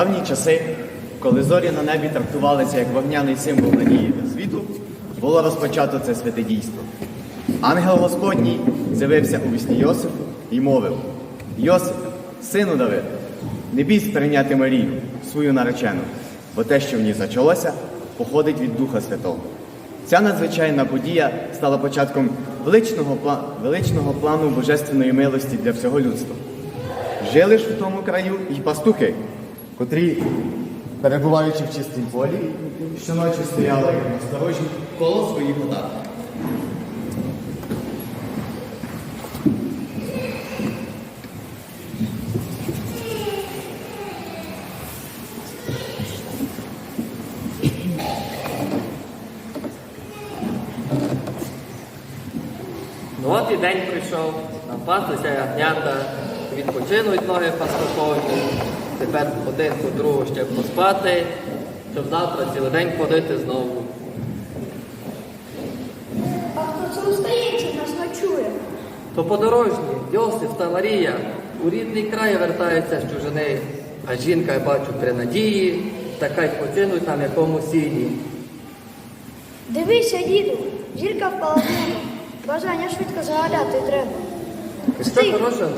Давні часи, коли зорі на небі трактувалися як вогняний символ надії та світу, було розпочато це святе дійство. Ангел Господній з'явився у вісні Йосифу і мовив: Йосип, сину Давид, не бійся прийняти Марію, свою наречену, бо те, що в ній зачалося, походить від Духа Святого. Ця надзвичайна подія стала початком величного, пла- величного плану божественної милості для всього людства. Жили ж в тому краю і пастухи, котрі, перебуваючи в чистім полі, щоночі стояли на сторожі коло своїх отар. Ну от і день прийшов, напаслися ягнята, відпочинуть ноги пастухові, тепер один по другу ще поспати, щоб завтра цілий день ходити знову. А хто це остається, нас ночує? То подорожні, Йосиф та Марія у рідний край вертаються з чужини, а жінка, я бачу, при надії, така й починуть на м'якому сіні. Дивися, діду, зірка впала з неба. Бажання швидко загадати треба. Якщо Стій. хороша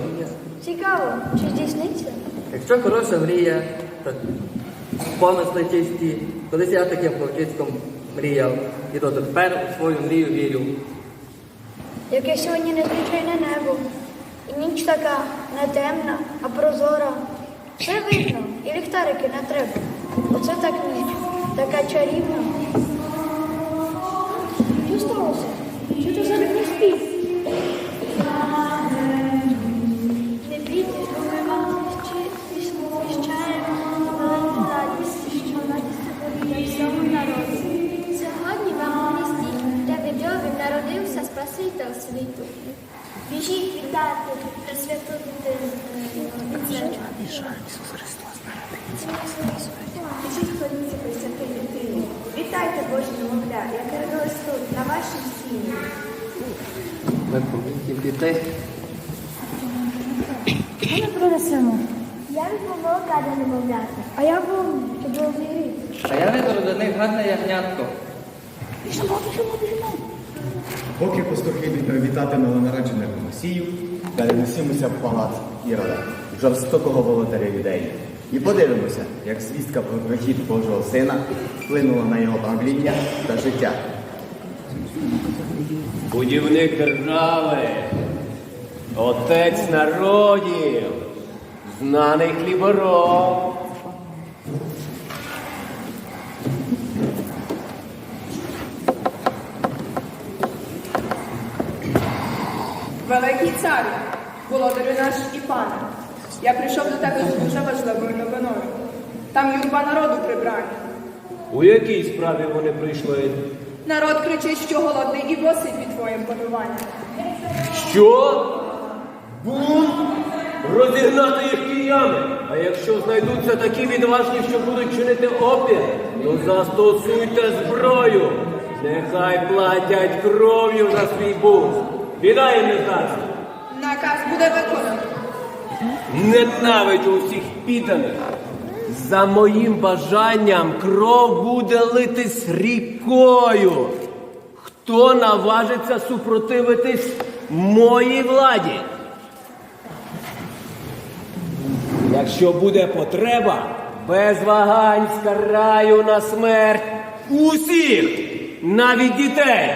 Цікаво, чи здійсниться? якщо хороша мрія, то помисли чисті, колись я таким хлопчиськом мріяв, і до тепер у свою мрію вірю. Яке сьогодні незвичайне небо. І ніч така не темна, а прозора. Все видно, і ліхтарики не треба. Оце так ніч, така чарівна. Що сталося? Що ти за не спів? Спаситель світу. Біжіть вітати Пресвяту дитину. Біжіть ходіться присяти дитині. Вітайте Божі немовля, яке родилось тут, на вашій стіні. Ми повинні піти. Ми принесемо. Я від молока до немовляти. А я був тобі вірі. А я видав до них гарне ягнятко. Біжимо, біжимо, біжимо. Поки пастухи йдуть привітати новонароджених Месію, перенесімося в палац Ірода, жорстокого володаря юдеї. І подивимося, як звістка про прихід Божого Сина вплинула на його правління та життя. Будівник держави, отець народів, знаний хлібороб. Великий царю, володарю наш і пане, я прийшов до тебе з дуже важливою новиною. Там юрба народу прибрані. У якій справі вони прийшли? Народ кричить, що голодний і босий під твоїм пануванням. Що? Бунт? Розігнати їх киями. А якщо знайдуться такі відважні, що будуть чинити опір, то застосуйте зброю. Нехай платять кров'ю за свій бунт. Не. Наказ буде. Ненавиджу усіх підданих. За моїм бажанням кров буде литись рікою. Хто наважиться супротивитись моїй владі? Якщо буде потреба, без вагань скараю на смерть усіх, навіть дітей,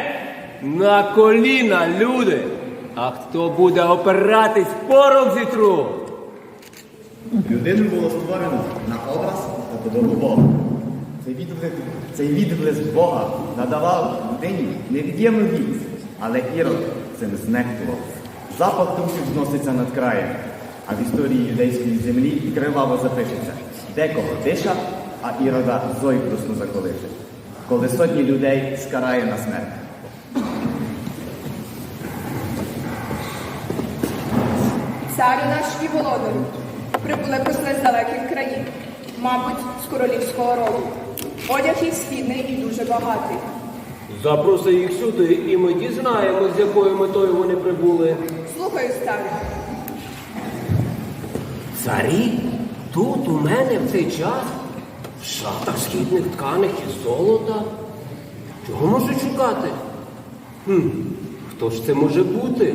на коліна люди. А хто буде опиратись порох зітру? Людину було створено на образ та подобу Бога. Цей відблиск, цей відблиск Бога надавав людині невід'ємну віць, але Ірод цим знехтував. Запах духів зноситься над краєм, а в історії юдейської землі криваво запишеться. Декого диша, а Ірода зойкрусно заколише, коли сотні людей скарає на смерть. Царю наш і володарю, прибули посли з далеких країн, мабуть, з королівського роду. Одяг їх східний і дуже багатий. Запроси їх сюди, і ми дізнаємось, з якою метою вони прибули. Слухаю, старий. Царі? тут у мене в цей час в шатах східних тканих і золота. Чого можуть шукати? Хм, хто ж це може бути?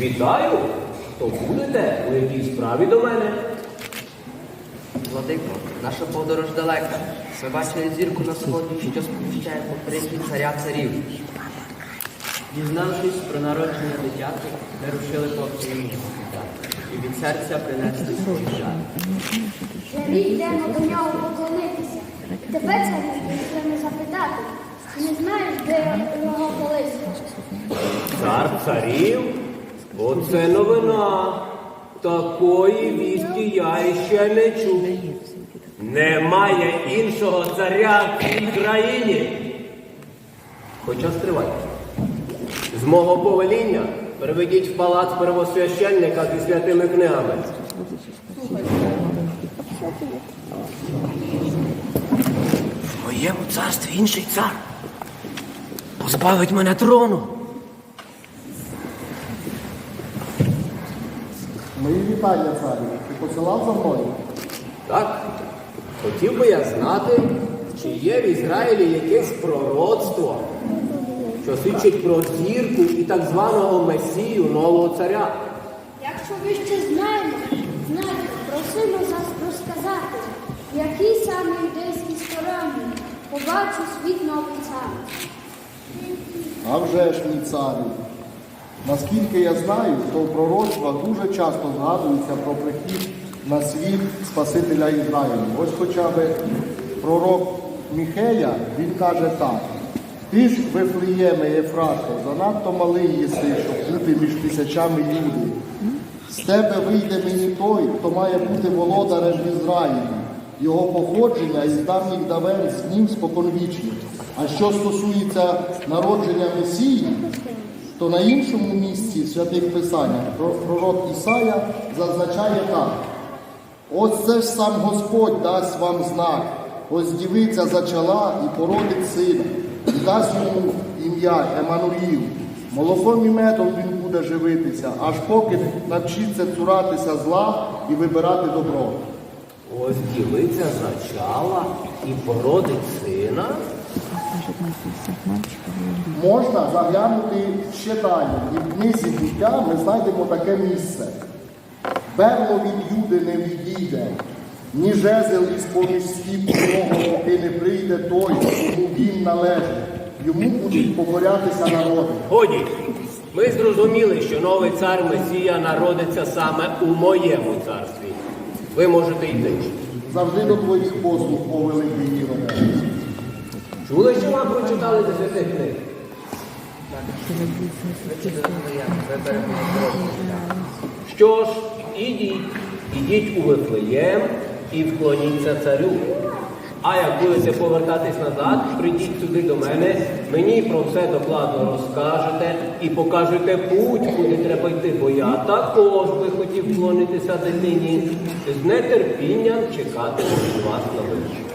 Вітаю! То будете у якій справі до мене? Владико, наша подорож далека. Ми бачили зірку на сході, що сповіщає по царя царів. Дізнавшись про народження дитяти, ми рушили по Україні і від серця принесли сповіщання. Ми йдемо до нього поклонитися. Тебе царі прийшли запитати. Ти не знаєш, де його колись? Цар царів? Оце новина. Такої вісті я іще не чув. Немає іншого царя в цій країні. Хоча стривайте. З мого повеління переведіть в палац первосвященника зі святими книгами. В моєму царстві інший цар. Позбавить мене трону. Мої вітання, царю. Ти посилав за мною? Так, хотів би я знати, чи є в Ізраїлі якесь пророцтво, що свідчить про зірку і так званого Месію нового царя. Якщо ви ще знаєте, знаєте, просимо вас розказати, в якій саме юдейській стороні побачу світ новий цар. А вже ж, мій царю. Наскільки я знаю, то в пророцтвах дуже часто згадується про прихід на світ Спасителя Ізраїлю. Ось хоча б пророк Міхея, він каже так. Ти ж, Вифлеєме Єфрато, занадто малий єси, щоб бути між тисячами юдів. З тебе вийде мені той, хто має бути володарем в Ізраїлі. Його походження із давніх давен з ним споконвічні. А що стосується народження Месії, то на іншому місці в святих писаннях пророк Ісая зазначає так. Ось це ж сам Господь дасть вам знак. Ось дівиця зачала і породить сина, і дасть йому ім'я Еммануїл. Молоком і медом він буде живитися, аж поки навчиться цуратися зла і вибирати добро. Ось дівиця зачала і породить сина. Можна заглянути ще далі. І в книзі буття ми знайдемо таке місце. Берло від Юди не відійде, ні жезл із поміж стіп свого, поки не прийде той, кому він належить. Йому будуть покорятися народи. Годі, ми зрозуміли, що новий цар Месія народиться саме у моєму царстві. Ви можете йти. Завжди до твоїх послуг, о великий Іроде. Чули, що вам прочитали зі святих книг? Що ж, ідіть, ідіть у Вифлеєм і вклоніться царю. А як будете повертатись назад, прийдіть сюди до мене, мені про все докладно розкажете і покажете путь, куди треба йти, бо я також би хотів вклонитися дитині. З нетерпінням чекатиму від вас на вищу.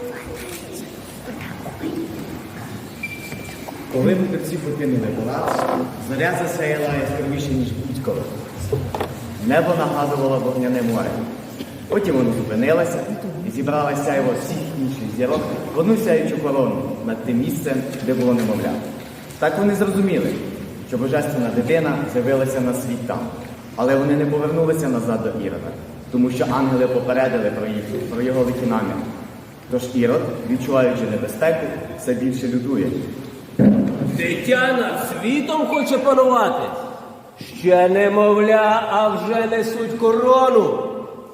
Коли мудреці покинули палац, зоря засяяла яскравіше, ніж будь-коли. Небо нагадувало вогняне море. Потім воно зупинилося і зібрала сяйво всіх інших зірок в одну сяючу корону над тим місцем, де було немовля. Так вони зрозуміли, що божественна дитина з'явилася на світ там. Але вони не повернулися назад до Ірода, тому що ангели попередили про, їх, про його лихі намір. Тож Ірод, відчуваючи небезпеку, все більше людує. Дитя над світом хоче панувати. Ще немовля, а вже несуть корону.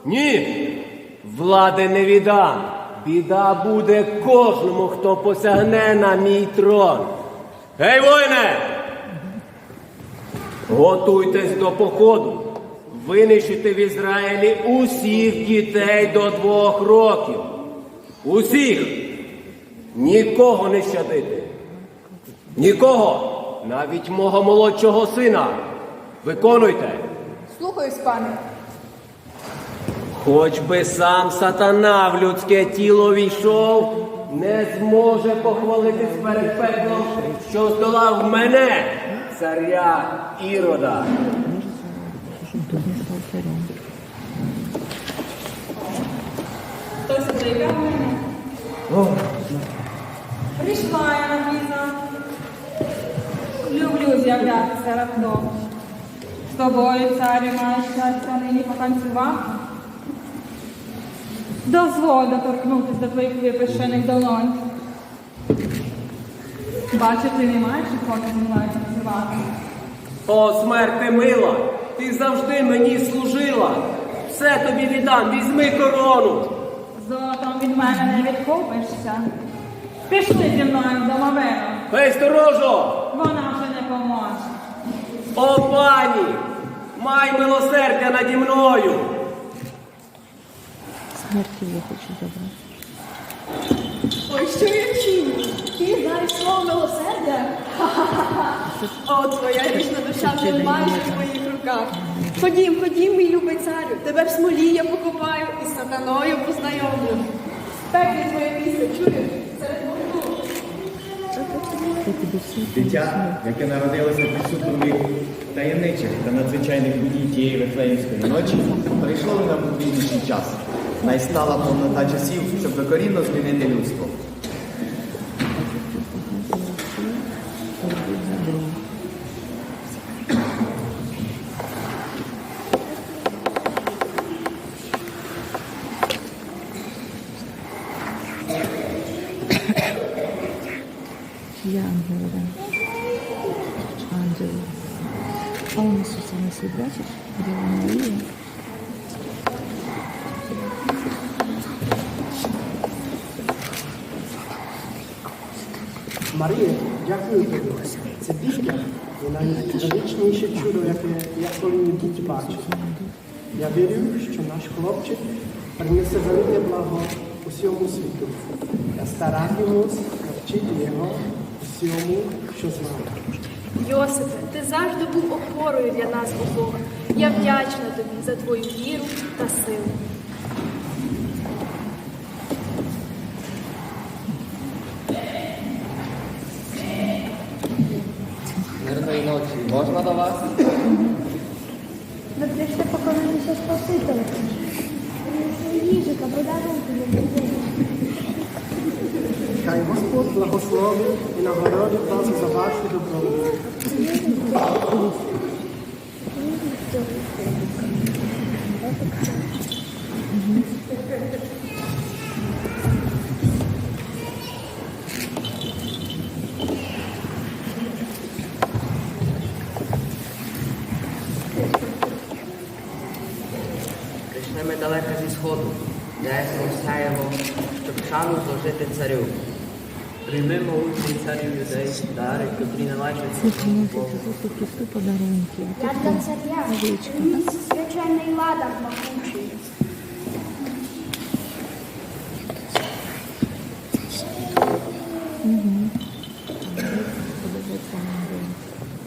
Ні, влади не віддам. Біда буде кожному, хто посягне на мій трон. Гей, воїне! Готуйтесь до походу. Винищити в Ізраїлі усіх дітей до двох років. Усіх! Нікого не щадити. Нікого, навіть мого молодшого сина. Виконуйте. Слухаюсь, пане. Хоч би сам сатана в людське тіло війшов, не зможе похвалитись перед пеклом, що здолав мене, царя Ірода. Хтось мене. Прийшла я на пізно. З'являтися раптом. З тобою, царю, маєш щастя нині потанцювати. Дозволь доторкнутися до твоїх випишених долонь. Бачу, ти не маєш охоти зі мною танцювати. О, смерти мила, ти завжди мені служила. Все тобі віддам, візьми корону. Золотом від мене не відкупишся. Пішли зі мною до Мавера. Хей, сторожо! Вона поможе. О, пані! Май милосердя наді мною! Смерті я хочу забрати. Ой, що я вчиню? Ти знаєш слово милосердя? О, твоя грішна душа вже майже в твоїх руках. Ходім, ходім, мій любий царю, тебе в смолі я покопаю і з сатаною познайомлю. Пеклі твоє місце, чуєш? Серед вогну. Дитя, яке народилося під супровід таємничих та надзвичайних подій тієї Вифлеємської ночі, прийшло на потрібніший час. Найстала повнота часів, щоб докорінно змінити людство. Я ангел. А он Иисуса на свет бачиш? Діва Марія. Марія, дякую тобі. Це дитя є найвеличніше чудо, яке я коли-небудь бачив. Я вірю, що наш хлопчик принесе велике благо усьому світу. Я старатимусь навчити його усьому, що знаю. Йосипе, ти завжди був опорою для нас обох. Я вдячна тобі за твою віру та силу. Мирної ночі. Можна до вас? Ви прийшли поклонитися Спасителю. Їжі та подарунки для людей. Хай Господь благословить і нагородить вас за вашу доброту. Прийшли далеко зі сходу, ясно сяємо, щоб шану зложити царю. Приймемо учні царю людей, дари, котрі Священники, це тут такі подарунки. Для царя. Звичайний ладан могучий.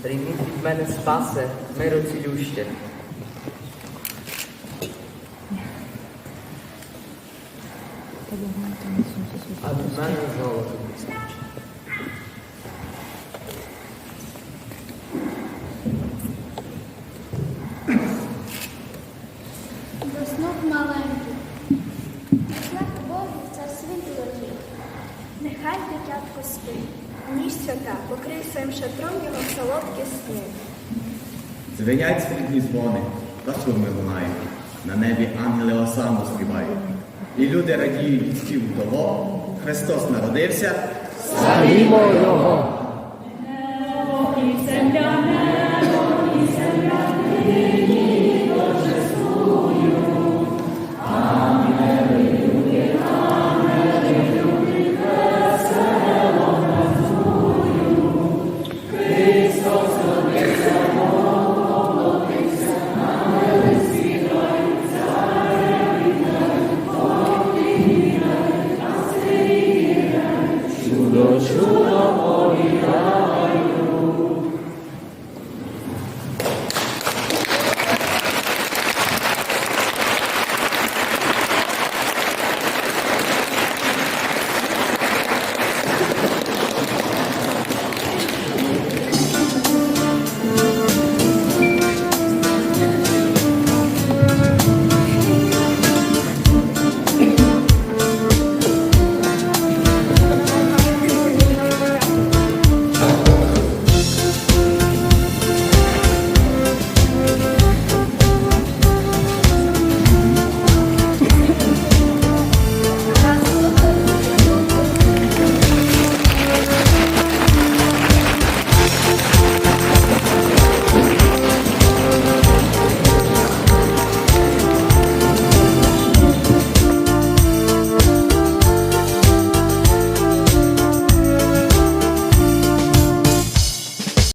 Прийміть від мене спасе, миру цілюще. А від мене золото. Своїм шатром його солодкі сни. Звинять срібні дзвони, та шуми лунають. На небі ангели осану співають. І люди радіють від співу того. Христос народився. Славімо його!